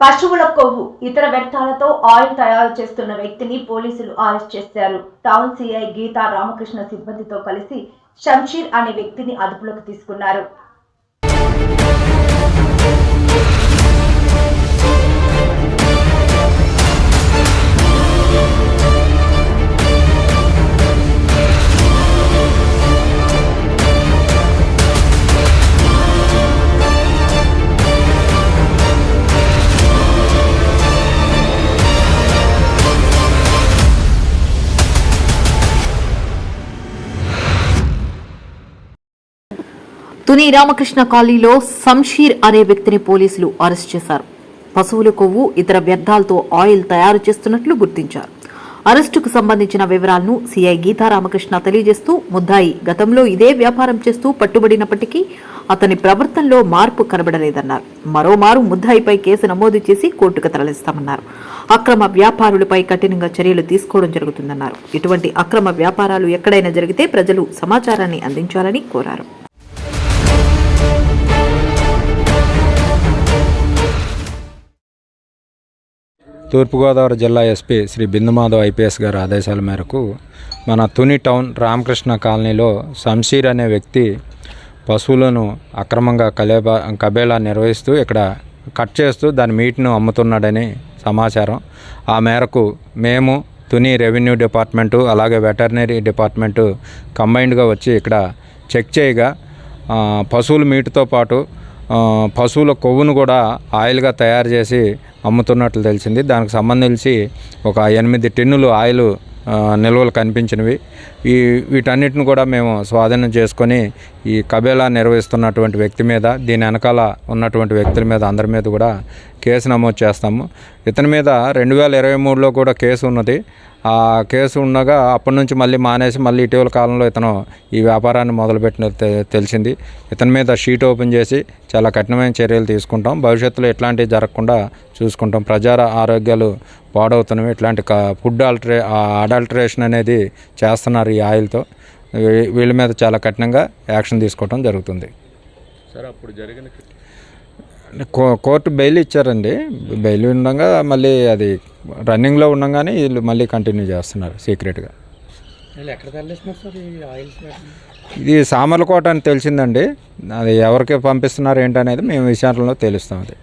పశువుల కొవ్వు ఇతర వ్యర్థాలతో ఆయిల్ తయారు చేస్తున్న వ్యక్తిని పోలీసులు అరెస్ట్ చేశారు. టౌన్ సిఐ గీతా రామకృష్ణ సిబ్బందితో కలిసి షంషీర్ అనే వ్యక్తిని అదుపులోకి తీసుకున్నారు. తుని రామకృష్ణ కాలనీలో సంషీర్ అనే వ్యక్తిని పోలీసులు అరెస్ట్ చేశారు. పశువుల కొవ్వు ఇతర వ్యర్థాలతో ఆయిల్ తయారు చేస్తున్నట్లు గుర్తించారు. అరెస్టుకు సంబంధించిన వివరాలను సీఐ గీతా రామకృష్ణ తెలియజేస్తూ ముద్దాయి గతంలో ఇదే వ్యాపారం చేస్తూ పట్టుబడినప్పటికీ అతని ప్రవర్తనలో మార్పు కనబడలేదన్నారు. మరోమారు ముద్దాయిపై కేసు నమోదు చేసి కోర్టుకు తరలిస్తామన్నారు. అక్రమ వ్యాపారులపై కఠినంగా చర్యలు తీసుకోవడం జరుగుతుందన్నారు. ఇటువంటి అక్రమ వ్యాపారాలు ఎక్కడైనా జరిగితే ప్రజలు సమాచారాన్ని అందించాలని కోరారు. తూర్పుగోదావరి జిల్లా ఎస్పీ శ్రీ బిందుమాధవ్ ఐపీఎస్ గారి ఆదేశాల మేరకు మన తుని టౌన్ రామకృష్ణ కాలనీలో శంషీర్ అనే వ్యక్తి పశువులను అక్రమంగా కలేబా కబేలా నిర్వహిస్తూ ఇక్కడ కట్ చేస్తూ దాని మీట్ను అమ్ముతున్నాడని సమాచారం. ఆ మేరకు మేము తుని రెవెన్యూ డిపార్ట్మెంటు అలాగే వెటర్నరీ డిపార్ట్మెంటు కంబైన్డ్గా వచ్చి ఇక్కడ చెక్ చేయగా పశువుల మీటుతో పాటు పశువుల కొవ్వును కూడా ఆయిల్గా తయారు చేసి అమ్ముతున్నట్లు తెలిసింది. దానికి సంబంధించి ఒక ఎనిమిది టిన్నులు ఆయిల్ నిల్వలు కనిపించినవి. ఈ వీటన్నిటిని కూడా మేము స్వాధీనం చేసుకొని ఈ కబేలా నిర్వహిస్తున్నటువంటి వ్యక్తి మీద దీని వెనకాల ఉన్నటువంటి వ్యక్తుల మీద అందరి మీద కూడా కేసు నమోదు చేస్తాము. ఇతని మీద రెండు వేల ఇరవై మూడులో కూడా కేసు ఉన్నది. ఆ కేసు ఉండగా అప్పటి నుంచి మళ్ళీ మానేసి మళ్ళీ ఇటీవల కాలంలో ఇతను ఈ వ్యాపారాన్ని మొదలుపెట్టిన తె- తెలిసింది. ఇతని మీద షీట్ ఓపెన్ చేసి చాలా కఠినమైన చర్యలు తీసుకుంటాం. భవిష్యత్తులో ఇట్లాంటివి జరగకుండా చూసుకుంటాం. ప్రజా ఆరోగ్యాలు పాడవుతున్నవి. ఇట్లాంటి క- ఫుడ్ ఆల్టరే అడల్టరేషన్ అనేది చేస్తున్నారు ఈ ఆయిల్తో. వీళ్ళ మీద చాలా కఠినంగా యాక్షన్ తీసుకోవడం జరుగుతుంది. సార్ అప్పుడు జరిగిన కో కోర్టు బెయిల్ ఇచ్చారండి. బెయిల్ ఉండగా మళ్ళీ అది రన్నింగ్లో ఉండగానే వీళ్ళు మళ్ళీ కంటిన్యూ చేస్తున్నారు సీక్రెట్గా? ఇది సామర్లకోట అని తెలిసిందండి. అది ఎవరికి పంపిస్తున్నారు ఏంటనేది మేము విచారణలో తెలుస్తాం అది.